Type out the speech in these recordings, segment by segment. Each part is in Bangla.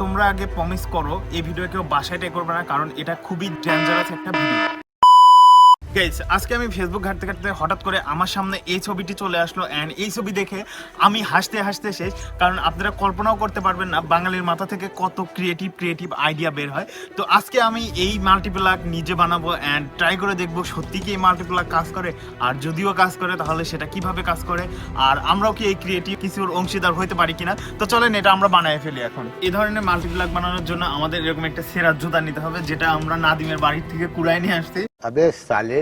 তোমরা আগে প্রমিস করো, এই ভিডিও কেউ বাসায় ট্রাই করবে না, কারণ এটা খুবই ডেঞ্জারাস একটা ভিডিও গাইস আজকে আমি ফেসবুক ঘাটতে ঘাটতে হঠাৎ করে আমার সামনে এই ছবিটি চলে আসলো অ্যান্ড এই ছবি দেখে আমি হাসতে হাসতে শেষ। কারণ আপনারা কল্পনাও করতে পারবেন না বাঙালির মাথা থেকে কত ক্রিয়েটিভ ক্রিয়েটিভ আইডিয়া বের হয়। তো আজকে আমি এই মাল্টিপ্লাক নিজে বানাবো অ্যান্ড ট্রাই করে দেখব সত্যি কি এই মাল্টিপ্লাক কাজ করে। আর যদিও কাজ করে, তাহলে সেটা কীভাবে কাজ করে? আর আমরাও কি এই ক্রিয়েটিভ কিছুর অংশীদার হইতে পারি কিনা? তো চলেন এটা আমরা বানায় ফেলি এখন। এই ধরনের মাল্টিপ্লাক বানানোর জন্য আমাদের এরকম একটা সেরা জুতা নিতে হবে, যেটা আমরা নাদিমের বাড়ির থেকে কুড়াই নিয়ে আসছি। আবে সালে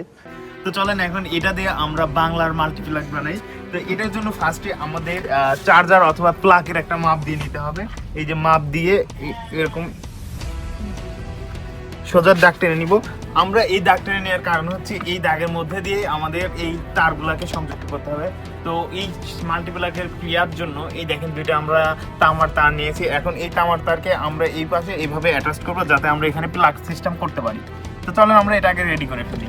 তো চলেন এখন এটা দিয়ে আমরা বাংলার মাল্টিপ্লাক বানাই। তো এটার জন্য ফার্স্টে আমাদের চার্জার অথবা প্লাকের একটা মাপ দিয়ে নিতে হবে। এই যে মাপ দিয়ে এরকম সোজার দাগ টেনে নিব। আমরা এই দাগ টেনে নেওয়ার কারণ হচ্ছে এই দাগের মধ্যে দিয়ে আমাদের এই তারগুলাকে সংযুক্ত করতে হবে। তো এই মাল্টিপ্লাকের ক্রিয়ার জন্য এই দেখেন দুইটা আমরা তামার তার নিয়েছি। এখন এই তামার তারকে আমরা এই পাশে এইভাবে অ্যাটাচ করব যাতে আমরা এখানে প্লাগ সিস্টেম করতে পারি। তো চলেন আমরা এটাকে রেডি করে ফেলি।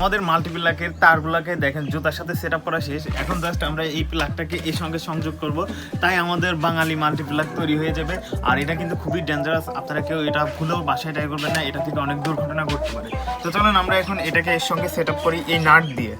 আমাদের মাল্টিপ্লাকের তারগুলোকে দেখেন, জুতার সাথে সেট করা শেষ। এখন জাস্ট আমরা এই প্লাগটাকে এর সঙ্গে সংযোগ করব। তাই আমাদের বাঙালি মাল্টিপ্লাক তৈরি হয়ে যাবে। আর এটা কিন্তু খুবই ডেঞ্জারাস আপনারা কেউ এটা ভুলেও বাসায় ট্রাই করবেন না। এটা থেকে অনেক দুর্ঘটনা ঘটতে পারে। তো চলুন আমরা এখন এটাকে এর সঙ্গে সেট করি এই নাট দিয়ে।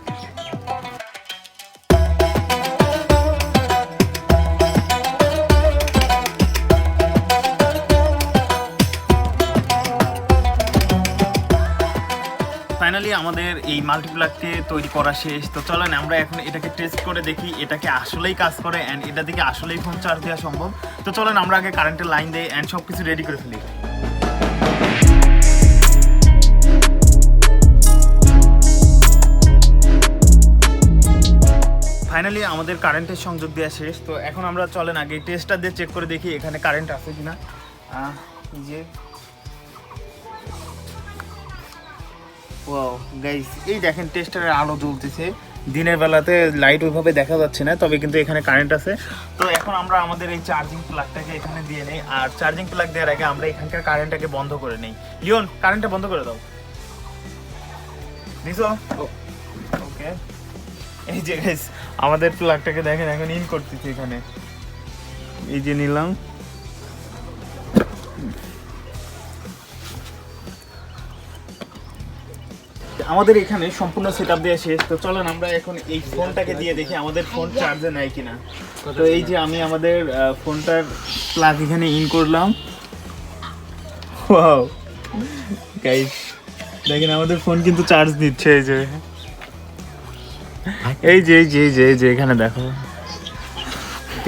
ফাইনালি আমাদের এই মাল্টিপ্লাককে তৈরি করা শেষ। তো চলেন আমরা এখন এটাকে টেস্ট করে দেখি এটাকে আসলেই কাজ করে অ্যান্ড এটা থেকে আসলেই ফোন চার্জ দেওয়া সম্ভব। তো চলেন আমরা আগে কারেন্টের লাইন দিই অ্যান্ড সব কিছু রেডি করে ফেলি। ফাইনালি আমাদের কারেন্টের সংযোগ দেওয়া শেষ। তো এখন আমরা চলেন আগে টেস্টটা দিয়ে চেক করে দেখি এখানে কারেন্ট আছে আহ, এই যে ওয়াও গাইস এই দেখেন টেস্টারের আলো জ্বলতেছে। দিনের বেলাতে লাইট ওইভাবে দেখা যাচ্ছে না তবে কিন্তু এখানে কারেন্ট আছে। তো এখন আমরা আমাদের এই চার্জিং প্লাগটাকে এখানে দিয়ে নেই আর চার্জিং প্লাগ দেওয়ার আগে আমরা এখানকার কারেন্টটাকে বন্ধ করে নেই। লিওন কারেন্টটা বন্ধ করে দাও। নিছো? ওকে এই যে গাইস আমাদের প্লাগটাকে দেখেন এখন ইন করতেছি এখানে। এই যে নিলাম। আমাদের এখানে সম্পূর্ণ সেট আপ দেওয়া শেষ। তো চলেন আমরা এখন এই ফোনটাকে দিয়ে দেখি আমাদের ফোন চার্জে নেয় কিনা। তো এই যে আমি আমাদের ফোনটার প্লাগ এখানে ইন করলাম। ওয়াও গাইস দেখেন আমাদের ফোন কিন্তু চার্জ দিচ্ছে এই যে এই যে এই যে এই যে, এখানে দেখো।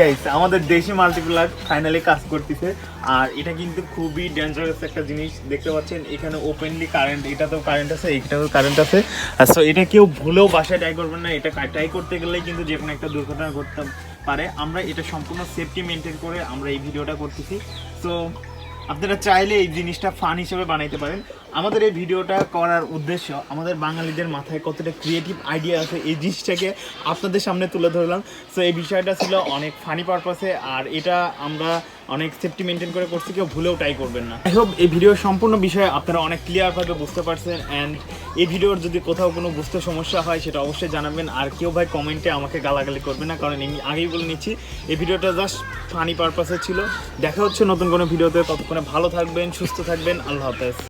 গাইস আমাদের দেশি মাল্টিপ্লাগ ফাইনালি কাজ করতেছে। আর এটা কিন্তু খুবই ডেঞ্জারাস একটা জিনিস। দেখতে পাচ্ছেন, এখানে ওপেনলি কারেন্ট এটাতেও কারেন্ট আছে, এটাতেও কারেন্ট আছে। সো এটা কেউ ভুলেও বাসায় ট্রাই করবেন না। এটা ট্রাই করতে গেলে কিন্তু যে কোনো একটা দুর্ঘটনা ঘটতে পারে। আমরা এটা সম্পূর্ণ সেফটি মেনটেন করে আমরা এই ভিডিওটা করতেছি। সো আপনারা চাইলে এই জিনিসটা ফান হিসেবে বানাইতে পারেন। আমাদের এই ভিডিওটা করার উদ্দেশ্য আমাদের বাঙালিদের মাথায় কতটা ক্রিয়েটিভ আইডিয়া আছে এই জিনিসটাকে আপনাদের সামনে তুলে ধরলাম। সো এই বিষয়টা ছিল অনেক ফানি পারপাসে আর এটা আমরা অনেক সেফটি মেনটেন করে করছি, কেউ ভুলেও ট্রাই করবেন না। আই হোপ এই ভিডিওর সম্পূর্ণ বিষয়ে আপনারা অনেক ক্লিয়ারভাবে বুঝতে পারছেন অ্যান্ড এই ভিডিওর যদি কোথাও কোনো বুঝতে সমস্যা হয়, সেটা অবশ্যই জানাবেন। আর কেউ ভাই কমেন্টে আমাকে গালাগালি করবে না, কারণ আমি আগেই বলে নিচ্ছি, এই ভিডিওটা জাস্ট ফানি পারপাসে ছিল। দেখা হচ্ছে নতুন কোনো ভিডিওতে ততক্ষণে ভালো থাকবেন, সুস্থ থাকবেন, আল্লাহ হাফেজ।